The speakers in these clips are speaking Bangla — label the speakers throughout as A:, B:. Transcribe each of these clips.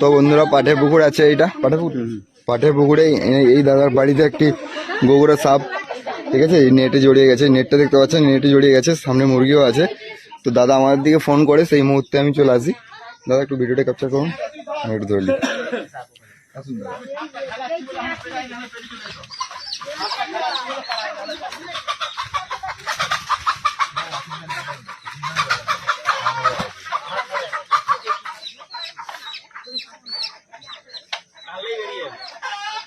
A: তো বন্ধুরা পাঠে পুকুর আছে এইটা পাঠে পুকুর? পাঠে পুকুরে এই- দাদার বাড়িতে একটি গোবরা সাপ ঠিক আছে? এই নেটে জড়িয়ে গেছে। নেটটা দেখতে পাচ্ছেন নেটে জড়িয়ে গেছে সামনে মুরগিও আছে। তো দাদা আমাদের দিকে ফোন করে সেই মুহূর্তে আমি চলে আসি। দাদা একটু ভিডিওটা ক্যাপচার করুন। আমি একটু ধরলি।
B: দাদা।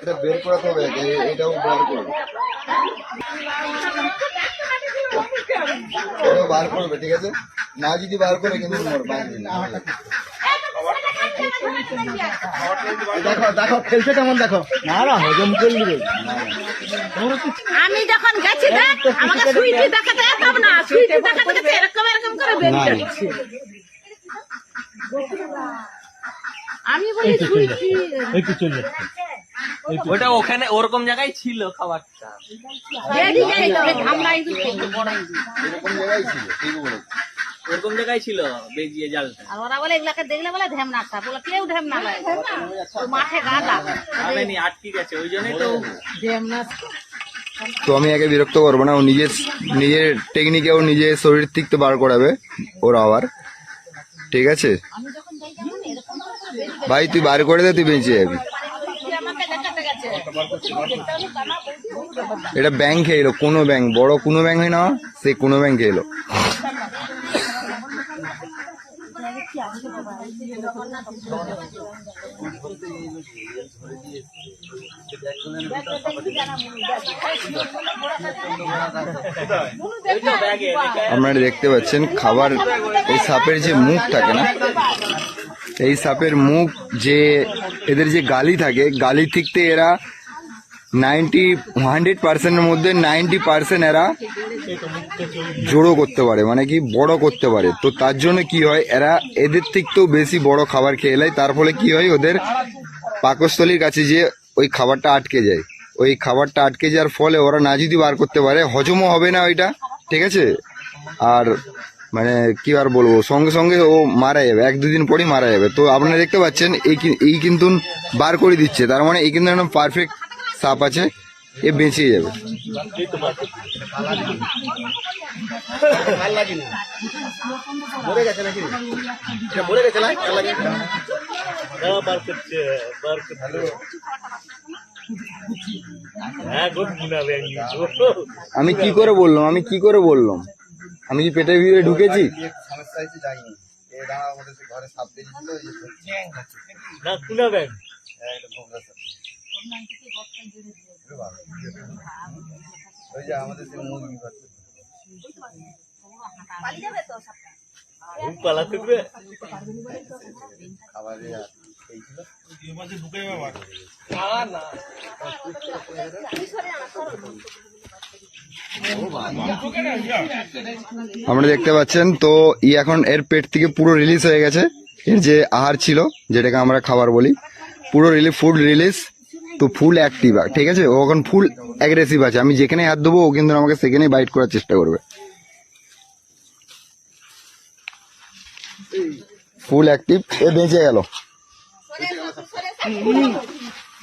A: এটা বের করাতে হবে এটাও বার করবে। এটাও বার করবে ঠিক আছে? না যদি বার করে কিন্তু
B: দেখো দেখো খেলছে কেমন দেখো। না না হজম
C: আমি যখন গেছি দেখ আমাকে সুইটি দেখাতে না সুইটি দেখাতে এরকম এরকম করে বেরিয়ে আমি বলি
D: ওটা ওখানে ওরকম জায়গায় ছিল খাবারটা।
C: বেরিয়ে যাই তবে ধামলা ইঁদুর খেয়ে বড় ইঁদুর।
A: এরকম জায়গায় ছিল ঠিক বলেছে।
D: ওরকম জায়গায় ছিল বেজিয়ে জালটা।
C: আর ওরা বলে এগুলাকে দেখলে বলে ঢেমনা সাপ বলে কেউ ঢেমনা লয় তো মাঠে গাদা।
D: আনেনি আটকে গেছে ওই জন্যই তো
C: ঢেমনা।
A: তো আমি একে বিরক্ত করব না ও নিজের নিজের টেকনিকে ও নিজের শরীর থেকে বার করাবে ওর আবার। ঠিক আছে? ভাই তুই বার করে দে তুই বেঁচে যাবি। এটা ব্যাংক এলো কোনো ব্যাংক বড় কোনো ব্যাংক হয় না সে কোনো ব্যাংক এলো। আপনারা দেখতে পাচ্ছেন, খাবার এই সাপের যে মুখ থাকে না, এই সাপের মুখ যে এদের যে গালি থাকে, গালি থেকে এরা নাইনটি, হান্ড্রেড পার্সেন্টের মধ্যে নাইনটি পার্সেন্ট এরা জোড়ো করতে পারে মানে কি বড় করতে পারে। তো তার জন্য কি হয়, এরা এদের থেকেও বেশি বড় খাবার খেয়ে নেয়, তার ফলে কি হয়, ওদের পাকস্থলীর কাছে যে ওই খাবারটা আটকে যায়। ওই খাবারটা আটকে যাওয়ার ফলে ওরা না যদি বার করতে পারে, হজমও হবে না ওইটা, ঠিক আছে? আর মানে কি আর বলব, সঙ্গে সঙ্গে ও মারা যাবে, এক দুদিন পরই মারা যাবে। তো আপনারা দেখতে পাচ্ছেন, এই এই কিন্তু বার করে দিচ্ছে, তার মানে এই কিন্তু একদম পারফেক্ট সাপ আছে এ বেঁচে যাবে।
E: হ্যাঁ
A: আমি কি করে বললাম? আমি কি করে বললাম? আমি কি পেটের ভিতরে ঢুকেছি?
E: না কুনা ব্যাগ
A: আপনারা দেখতে পাচ্ছেন, তো ই এখন এর পেট থেকে পুরো রিলিজ হয়ে গেছে। এর যে আহার ছিল, যেটাকে আমরা খাবার বলি, পুরো রিলিফ ফুড রিলিজ তো ফুল অ্যাক্টিভ ঠিক আছে? ও এখন ফুল অ্যাগ্রেসিভ আছে। আমি যেখানে হাত দেবো ও কিন্তু আমাকে সেখানেই বাইট করার চেষ্টা করবে। ফুল অ্যাক্টিভ এ বেঁচে গেল।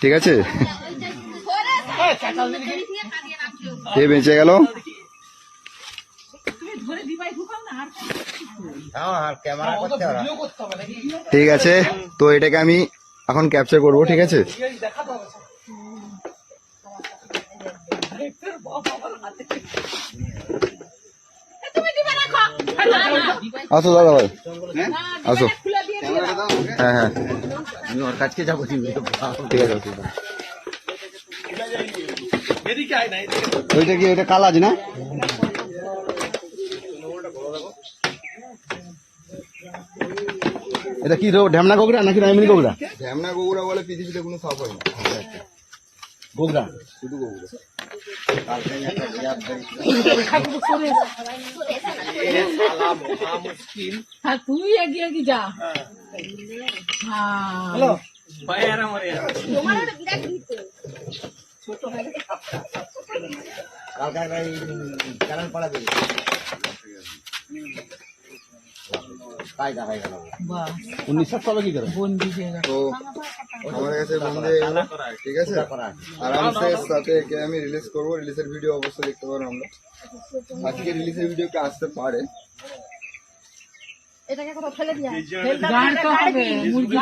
A: ঠিক আছে? এ বেঁচে গেল। ঠিক আছে? তো এটাকে আমি এখন ক্যাপচার করব, ঠিক আছে
C: তুমি দিবে রাখো
A: আসো দাদা ভাই। আসো।
C: খুলে দিয়ে দিয়ে দাও।
A: হ্যাঁ হ্যাঁ।
B: আমি ওর কাছকে যাব
A: ঠিক আছে ওইটা কি ওইটা কালাজ না?
F: এটা কি রো ঢ্যামনা গোগরা নাকি রাইমিনি গোগরা
A: ঢ্যামনা গৌরা বলে পৃথিবীতে কোনো সাপ হয় না।
F: গোগরা
A: শুধু
G: হ্যাঁ তুই এগিয়ে এগিয়ে যা। হ্যাঁ
B: ভয়ে আর মরে যাবে।
G: বাহ।
F: উনিশ সাত পাবে কি করে?
G: বন্দি হয়ে গেল।
A: তো আমার কাছে বন্ধু এগুলো ঠিক আছে? আরামসে সাথে একে আমি রিলিজ করব। রিলিজের ভিডিও অবশ্যই দেখতে পারো আমরা। আজকে রিলিজের ভিডিও কে আসতে পারে।
G: এটাকে তো ফেলে মুরগি